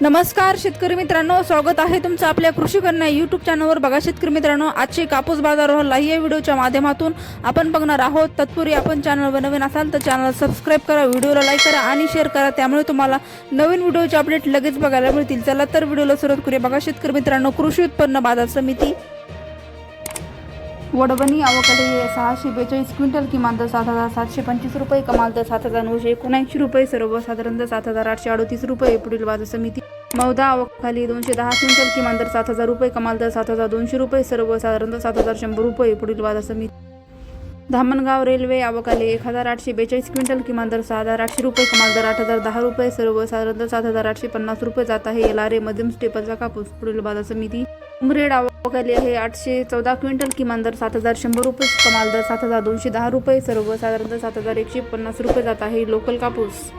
नमस्कार शेतकरी मित्रांनो. स्वागत आहे तुमचं आपल्या कृषी कन्या यूट्यूब चॅनलवर बघा शेतकरी मित्रांनो आजचे कापूस बाजारावर या व्हिडिओच्या माध्यमातून आपण बघणार आहोत. तत्पूर्वी आपण चॅनलवर नवीन असाल तर चॅनल सबस्क्राईब करा व्हिडिओला लाईक करा आणि शेअर करा. त्यामुळे तुम्हाला नवीन व्हिडिओचे अपडेट लगेच बघायला मिळतील. चला तर व्हिडिओला सुरुवात करूया. बघा शेतकरी मित्रांनो कृषी उत्पन्न बाजार समिती वडवणी अवकडे सहाशे बेचाळीस क्विंटल किमान दर सात हजार सातशे पंचवीस रुपये कमाल दर सात हजार नऊशे एकोणऐंशी रुपये सर्वसाधारण दर सात हजार आठशे अडतीस रुपये पुढील बाजार समिती मौदा अवकाली दोनशे दहा क्विंटल किमान दर सात हजार रुपये कमाल दर सात हजार दोनशे रुपये सर्वसाधारणतः सात हजार शंभर रुपये पुढील बाजार समिती. धामणगाव रेल्वे अवकाले एक हजार आठशे बेचाळीस क्विंटल किमान दर सहा हजार आठशे रुपये कमाल दर आठ हजार दहा रुपये सर्वसाधारणतः सात हजार आठशे पन्नास रुपये जात आहे. एलारे मध्यम स्टेपलचा कापूस पुढील बाजार समिती. उमरेड अवकाली आहे आठशे चौदा क्विंटल किमान दर सात हजार शंभर रुपये कमाल दर सात हजार दोनशे दहा रुपये सर्वसाधारणतः सात हजार एकशे पन्नास रुपये जात आहे. लोकल कापूस.